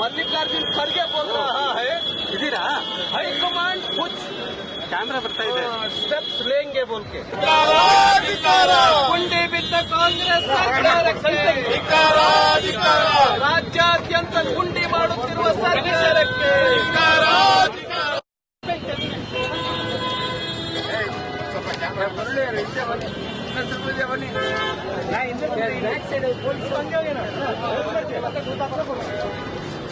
मल्लिकार्जुन खर्गे बोल रहा है कमांड कुछ कैमरा बता दे स्टेप्स लेंगे बोल के कुंडे बिंद कांग्रेस राज्यद्यंत गुंडी सरकार तो ना हाँ, हाँ।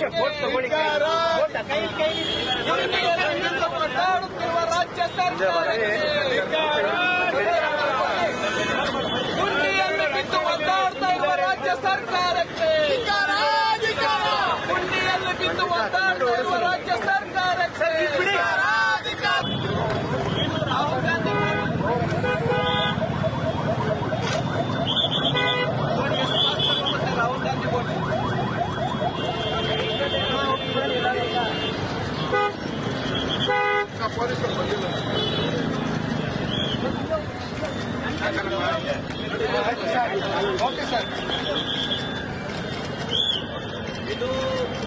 ಸರ್ಕಾರ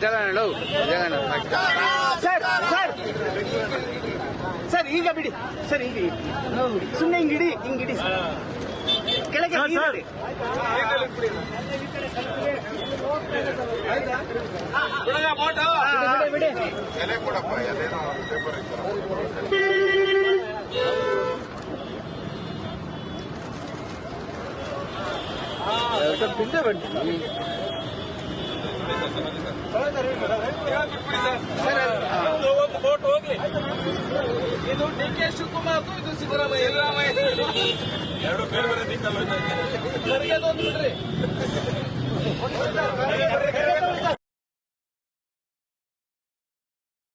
ಜಗನ್ ಸರ್ ಸರ್ ಸರ್ ಈಗ ಬಿಡಿ ಸರ್ ಈಗ ಸುಮ್ಮನೆ ಹಿಂಗಿಡಿ ಹಿಂಗಿಡಿ ಕೆಳಗೆ ಬಿಡಿ ಬಿಡಿ ಸರ್ ಬಿಂದೆ ಇದು ಡಿ ಕೆ ಶಿವಕುಮಾರ್ ಇದು ಸಿದ್ದರಾಮಯ್ಯ ಎರಡು ಬೇರೆ ಬೇರೆ ದಿಕ್ಕಲ್ಲ